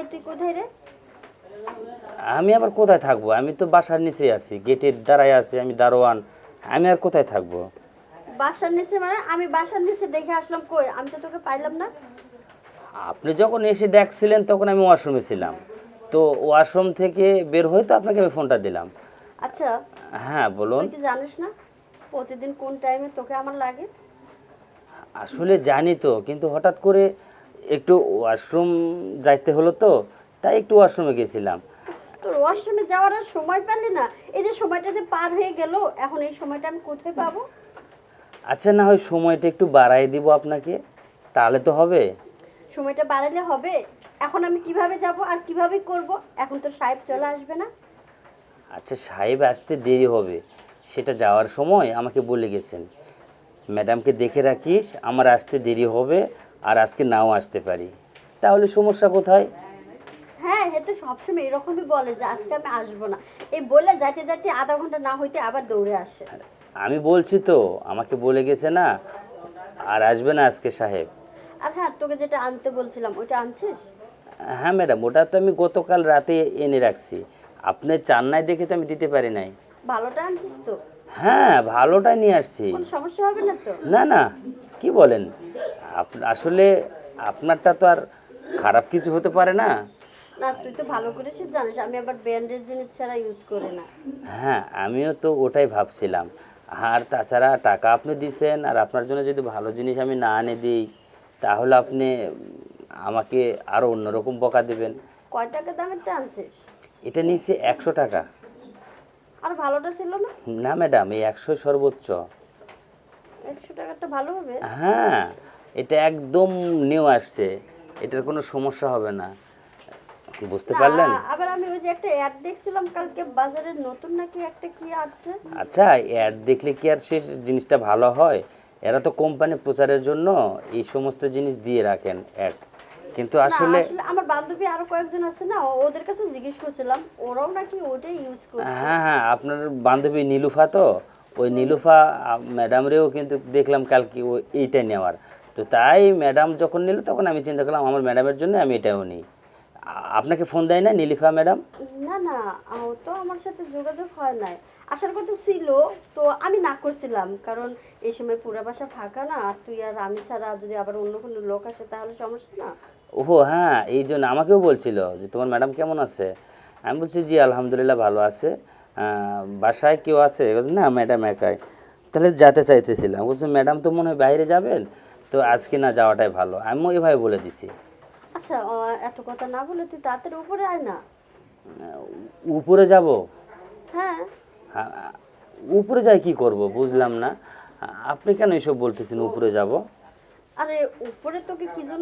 এই তুই কোথায় রে? আমি আবার কোথায় থাকব? আমি তো বাসার নিচে আছি গেটের দ্বারাই আছি আমি দারোয়ান। আমি আর কোথায় থাকব? বাসার নিচে মানে? আমি বাসার নিচে দেখে আসলাম কই? আমি তো তোকে পাইলাম না। আপনি যখন এসে দেখছিলেন তখন আমি ওয়াশরুমে ছিলাম। তো ওয়াশরুম থেকে বের হয়ে তো আপনাকে আমি ফোনটা দিলাম। আচ্ছা হ্যাঁ বলুন। তুই কি জানিস না প্রতিদিন কোন টাইমে তোকে আমার লাগে? আসলে জানি তো কিন্তু হঠাৎ করে একটু ওয়াশরুম যাইতে হলো তো তাই একটু ওয়াশরুমে গেছিলাম। তোর ওয়াশরুমে যাওয়ার আর সময় পেলি না? এই যে সময়টা যে পার হয়ে গেল এখন এই সময়টা আমি কোথায় পাবো? আচ্ছা না হয় সময়টা একটু বাড়াই দিব আপনাকে তাহলে তো হবে। সময়টা বাড়ালে হবে। এখন আমি কীভাবে যাব আর কীভাবে করব? এখন তো সাহেব চলে আসবে না। আচ্ছা সাহেব আসতে দেরি হবে। সেটা যাওয়ার সময় আমাকে বলে গেছেন। ম্যাডামকে দেখে রাখিস আমার আসতে দেরি হবে। আর আজকে নাও আসতে পারি। তাহলে সমস্যা কোথায়? হ্যাঁ হে তো সবসময় এরকমই বলে যে আজকে আমি আসব না। এই বলে যাইতে যাইতে আধা ঘণ্টা না হইতে আবার দৌড়ে আসে। আমি বলছি তো আমাকে বলে গেছে না আর আসবে না আজকে সাহেব। আর হ্যাঁ তোকে যেটা আনতে বলছিলাম ওইটা আনছিস? হ্যাঁ ম্যাডাম ওটা তো আমি গতকাল রাতে এনে রাখছি। আপনি চান নাই দেখে তো আমি দিতে পারি নাই। ভালোটা আনছিস তো? হ্যাঁ ভালোটাই নিয়ে আসছি। কোনো সমস্যা হবে না তো? না না কি বলেন? আসলে আপনারটা তো আর খারাপ কিছু হতে পারে না। না তুই তো ভালো করে সে জানিস আমি আবার ব্র্যান্ডের জিনিস ছাড়া ইউজ করি না। হ্যাঁ আমিও তো ওটাই ভাবছিলাম। আর তাছাড়া টাকা আপনি দিচ্ছেন আর আপনার জন্য যদি ভালো জিনিস আমি না আনে দিই তাহলে আপনি আমাকে আরও অন্যরকম বকা দেবেন। কয় টাকা দামেরটা আনছিস? এটা নিচে একশো টাকা। আর ভালোটা ছিল না? না ম্যাডাম এই একশো সর্বোচ্চ। একশো টাকাটা ভালো হবে? হ্যাঁ এটা একদম নিউ আসছে। এটার কোনো সমস্যা হবে না। বুঝতে পারলেন? আবার আমি ওই যে একটা অ্যাড দেখছিলাম কালকে বাজারে নতুন নাকি একটা কি আছে? আচ্ছা অ্যাড দেখলে কি আর সে জিনিসটা ভালো হয়? এরা তো কোম্পানি প্রচারের জন্য এই সমস্ত জিনিস দিয়ে রাখেন অ্যাড কিন্তু আসলে আমার বান্ধবী আরও কয়েকজন আছে না ওদের কাছে জিজ্ঞেস করছিলাম ওরাও নাকি ওটাই ইউজ করে হ্যাঁ হ্যাঁ আপনার বান্ধবী নীলুফা তো? ওই নীলুফা ম্যাডামরেও কিন্তু দেখলাম কালকে এইটা নেওয়ার। তো তাই ম্যাডাম যখন নিল তখন আমি চিন্তা করলাম আমার ম্যাডামের জন্য আমি এটাও নিই। আপনাকে ফোন দেয় না নীলিফা ম্যাডাম? না না ও তো আমার সাথে যোগাযোগ হয় নাই। আসার কথা ছিল তো আমি না করছিলাম কারণ এই সময় পুরা বাসা ফাঁকা না আর তুই আর আমি ছাড়া যদি আবার অন্য কোনো লোক আসে তাহলে সমস্যা না? ওহো হ্যাঁ এই জন্য আমাকেও বলছিল যে তোমার ম্যাডাম কেমন আছে? আমি বলছি জি আলহামদুলিল্লাহ ভালো আছে। বাসায় কেউ আছে? না ম্যাডাম একাই। তাহলে যেতে চাইতেছিলাম। বলছি ম্যাডাম তো মনে হয় বাইরে যাবেন? তো আজকে না যাওয়াটাই ভালো। আমিও এভাবে বলে দিছি। আচ্ছা এত কথা না বলে তুই তাড়াতাড়ি উপরে আয় না। উপরে যাব? হ্যাঁ। হ্যাঁ, উপরে যাই কি করব বুঝলাম না। আপনি কেন এসব বলতেছেন উপরে যাব? আরে উপরে তোকে কি জন্য